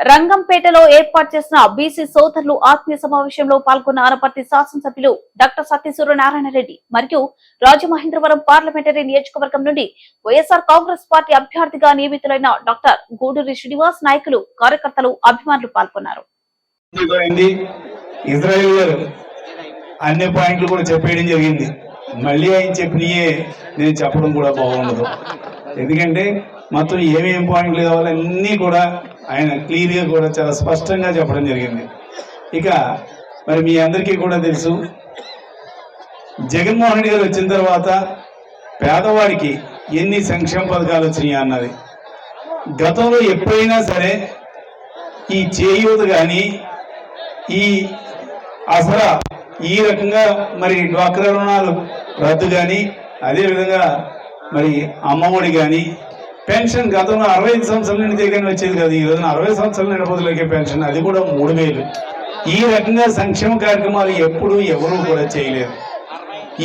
రంగంపేటలో ఏర్పాటు చేసిన బీసీ సోదరులు ఆత్మీయ సమావేశంలో పాల్గొన్న అనపర్తి శాసనసభ్యులు డాక్టర్ సత్యసూర్య నారాయణ రెడ్డి మరియు రాజమహేంద్రవరం పార్లమెంటరీ నియోజకవర్గం నుండి వైఎస్ఆర్ కాంగ్రెస్ పార్టీ అభ్యర్థిగా నియమితులైన డాక్టర్ గూడూరి శ్రీనివాస్ నాయకులు కార్యకర్తలు అభిమానులు పాల్గొన్నారు. అన్ని పాయింట్లు కూడా చెప్పేయడం జరిగింది. మళ్ళీ ఆయన చెప్పినయే నేను చెప్పడం కూడా బాగుండదు. ఎందుకంటే మొత్తం ఏమేం పాయింట్లు కావాలో అన్నీ కూడా ఆయన క్లియర్గా కూడా చాలా స్పష్టంగా చెప్పడం జరిగింది. ఇక మరి మీ అందరికీ కూడా తెలుసు జగన్మోహన్ రెడ్డి గారు వచ్చిన తర్వాత పేదవాడికి ఎన్ని సంక్షేమ పథకాలు వచ్చినాయి అన్నది. గతంలో ఎప్పుడైనా సరే ఈ చేయూత కానీ ఈ అసరా ఈ రకంగా మరి డ్వాక్రా రుణాలు రద్దు కానీ అదేవిధంగా మరి అమ్మఒడి కానీ పెన్షన్ గతంలో అరవై ఐదు సంవత్సరాల నుండి దగ్గర వచ్చేది కదా. ఈ రోజున అరవై సంవత్సరాల నిండబోతులకే పెన్షన్. అది కూడా మూడు వేలు. ఈ రకంగా సంక్షేమ కార్యక్రమాలు ఎప్పుడు ఎవరూ కూడా చేయలేరు.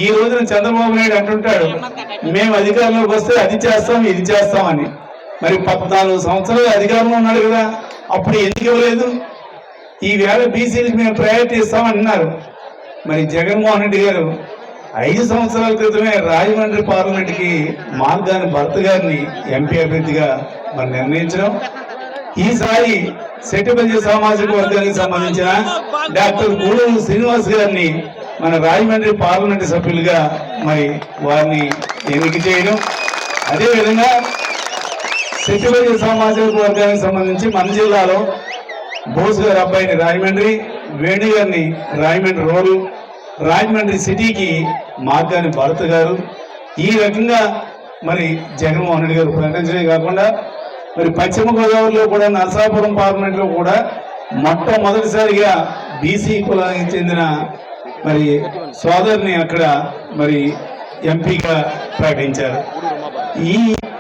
ఈ రోజున చంద్రబాబు నాయుడు అంటుంటాడు మేము అధికారంలోకి వస్తే అది చేస్తాం ఇది చేస్తామని మరి పద్నాలుగు సంవత్సరాలు అధికారంలో ఉన్నాడు కదా అప్పుడు ఎందుకు ఇవ్వలేదు? ఈ వేళ బీసీలకు మేము ప్రయారిటీ ఇస్తామన్నారు మరి జగన్మోహన్ రెడ్డి గారు ఐదు సంవత్సరాల క్రితమే రాజమండ్రి పార్లమెంట్కి మార్గాని భర్త గారిని ఎంపీ అభ్యర్థిగా మరి నిర్ణయించడం. ఈసారి సెటిబల్జీ సామాజిక వర్గానికి సంబంధించిన డాక్టర్ గూడూరు శ్రీనివాస్ గారిని మన రాజమండ్రి పార్లమెంట్ సభ్యులుగా మరి వారిని ఎన్నిక చేయడం. అదేవిధంగా సెటిబల్జీ సామాజిక వర్గానికి సంబంధించి మన జిల్లాలో బోస్ గారి అబ్బాయిని రాజమండ్రి వేణు గారిని రాజమండ్రి రోడ్డు రాజమండ్రి సిటీకి మార్గాని భరత్ గారు. ఈ రకంగా మరి జగన్మోహన్ రెడ్డి గారు ప్రకటించడమే కాకుండా మరి పశ్చిమ గోదావరిలో కూడా నరసాపురం పార్లమెంట్లో కూడా మొట్టమొదటిసారిగా బీసీ కులానికి చెందిన మరి సోదరిని అక్కడ మరి ఎంపీగా ప్రకటించారు. ఈ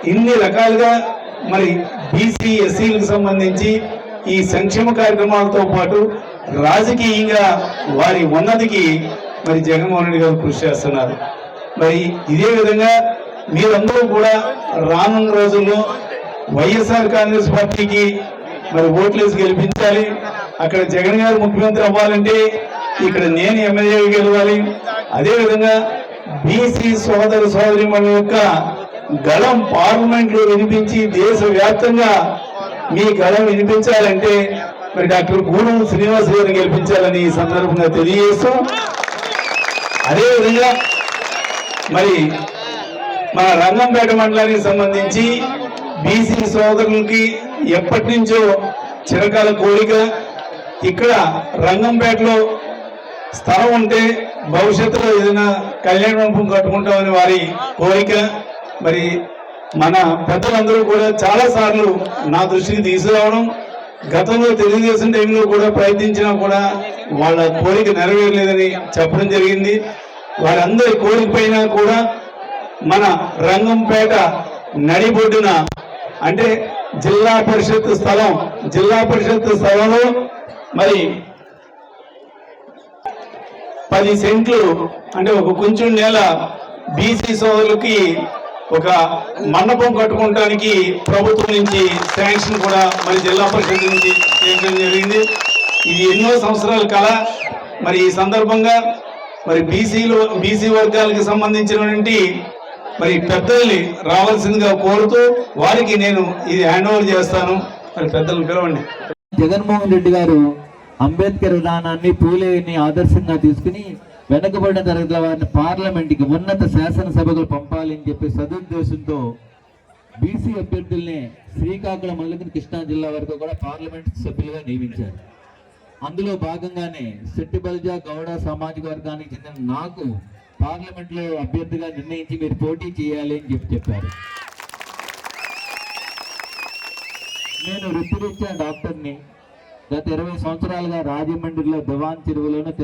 ఇన్ని రకాలుగా మరి బీసీ ఎస్సీలకు సంబంధించి ఈ సంక్షేమ కార్యక్రమాలతో పాటు రాజకీయంగా వారి ఉన్నతికి మరి జగన్మోహన్ రెడ్డి గారు కృషి చేస్తున్నారు. మరి ఇదే విధంగా మీరందరూ కూడా రానున్న రోజుల్లో వైఎస్ఆర్ కాంగ్రెస్ పార్టీకి మరి ఓట్లేసి గెలిపించాలి. అక్కడ జగన్ గారు ముఖ్యమంత్రి అవ్వాలంటే ఇక్కడ నేను ఎమ్మెల్యే గెలవాలి. అదేవిధంగా బీసీ సోదర సోదరి మన యొక్క గళం పార్లమెంట్లో వినిపించి దేశవ్యాప్తంగా మీ గళం వినిపించాలంటే మరి డాక్టర్ గూడెం శ్రీనివాస్ గారిని గెలిపించాలని ఈ సందర్భంగా తెలియజేస్తూ అదేవిధంగా మరి మన రంగంపేట మండలానికి సంబంధించి బీసీ సోదరులకి ఎప్పటి నుంచో చిరకాల కోరిక. ఇక్కడ రంగంపేటలో స్థలం ఉంటే భవిష్యత్తులో ఏదైనా కళ్యాణ మండపం కట్టుకుంటామని వారి కోరిక. మరి మన పెద్దలందరూ కూడా చాలా సార్లు నా దృష్టికి తీసుకురావడం. గతంలో తెలుగుదేశం టైంలో కూడా ప్రయత్నించినా కూడా వాళ్ళ కోరిక నెరవేరలేదని చెప్పడం జరిగింది. వారందరి కోరిక పైన కూడా మన రంగంపేట నడిబొడ్డున అంటే జిల్లా పరిషత్ స్థలం జిల్లా పరిషత్ స్థలంలో మరి పది సెంట్లు అంటే ఒక కొంచెం నేల బీసీ సోదరులకి ఒక మండపం కట్టుకోవడానికి ప్రభుత్వం నుంచి శాంక్షన్ కూడా మరి జిల్లా పరిషత్ నుంచి చేయడం జరిగింది. ఇది ఎన్నో సంవత్సరాల కళ. మరి ఈ సందర్భంగా మరి బీసీలో బీసీ వర్గాలకు సంబంధించినటువంటి మరి పెద్దల్ని రావాల్సిందిగా కోరుతూ వారికి నేను ఇది హ్యాండ్ ఓవర్ చేస్తాను. మరి పెద్దలను పిలవండి. జగన్మోహన్ రెడ్డి గారు అంబేద్కర్ విధానాన్ని పూలేని ఆదర్శంగా తీసుకుని వెనకబడిన తరగతుల వారిని పార్లమెంట్కి ఉన్నత శాసనసభకు పంపాలని చెప్పి సదుద్దేశంతో బీసీ అభ్యర్థుల్ని శ్రీకాకుళం మొదలుకొని కృష్ణా జిల్లా వరకు కూడా పార్లమెంట్ సభ్యులుగా నియమించారు. అందులో భాగంగానే శెట్టిబల్జా గౌడ సామాజిక వర్గానికి చెందిన నాకు పార్లమెంట్లో అభ్యర్థిగా నిర్ణయించి మీరు పోటీ చేయాలి అని చెప్పి చెప్పారు. నేను వృత్తిరీత్యా డాక్టర్ని. గత ఇరవై సంవత్సరాలుగా రాజమండ్రిలో దివాన్ చెరువులోనూ